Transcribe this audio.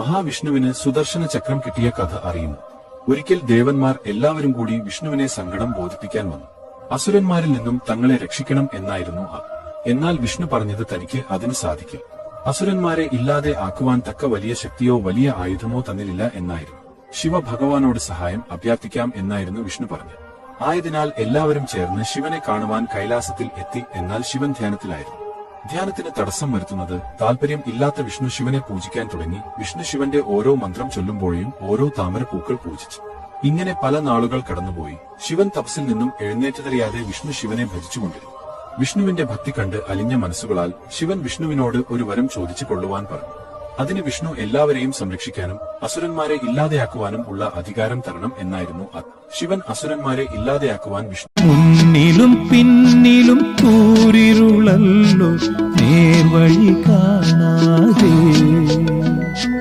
മഹാവിഷ്ണുവിന് സുദർശന ചക്രം കിട്ടിയ കഥ അറിയുന്നു. ഒരിക്കൽ ദേവന്മാർ എല്ലാവരും കൂടി വിഷ്ണുവിനെ സങ്കടം ബോധിപ്പിക്കാൻ വന്നു. അസുരന്മാരിൽ നിന്നും തങ്ങളെ രക്ഷിക്കണം എന്നായിരുന്നു അത് എന്നാൽ വിഷ്ണു പറഞ്ഞത് തനിക്ക് അതിന് സാധിക്കും. അസുരന്മാരെ ഇല്ലാതെ ആക്കുവാൻ തക്ക വലിയ ശക്തിയോ വലിയ ആയുധമോ തന്നിലില്ല എന്നായിരുന്നു. ശിവ ഭഗവാനോട് സഹായം അഭ്യർത്ഥിക്കാം എന്നായിരുന്നു വിഷ്ണു പറഞ്ഞത്. ആയതിനാൽ എല്ലാവരും ചേർന്ന് ശിവനെ കാണുവാൻ കൈലാസത്തിൽ എത്തി എന്നാൽ ശിവൻ ധ്യാനത്തിലായിരുന്നു. ധ്യാനത്തിന് തടസ്സം വരുത്തുന്നത് താല്പര്യം ഇല്ലാത്ത വിഷ്ണു ശിവനെ പൂജിക്കാൻ തുടങ്ങി വിഷ്ണു ശിവന്റെ ഓരോ മന്ത്രം ചൊല്ലുമ്പോഴേയും ഓരോ താമരപ്പൂക്കൾ പൂജിച്ചു. ഇങ്ങനെ പല നാളുകൾ കടന്നുപോയി. ശിവൻ തപസിൽ നിന്നും എഴുന്നേറ്റതറിയാതെ വിഷ്ണു ശിവനെ ഭജിച്ചുകൊണ്ടിരുന്നു. വിഷ്ണുവിന്റെ ഭക്തി കണ്ട് അലിഞ്ഞ മനസ്സുകളാൽ ശിവൻ വിഷ്ണുവിനോട് ഒരു വരം ചോദിച്ചു കൊള്ളുവാൻ പറഞ്ഞു. അതിന് വിഷ്ണു എല്ലാവരെയും സംരക്ഷിക്കാനും അസുരന്മാരെ ഇല്ലാതെയാക്കുവാനും ഉള്ള അധികാരം തരണം എന്നായിരുന്നു അത്. ശിവൻ അസുരന്മാരെ ഇല്ലാതെയാക്കുവാൻ വിഷ്ണു മുന്നിലും പിന്നിലും இருளல்லோ நேர்வழி காணாதே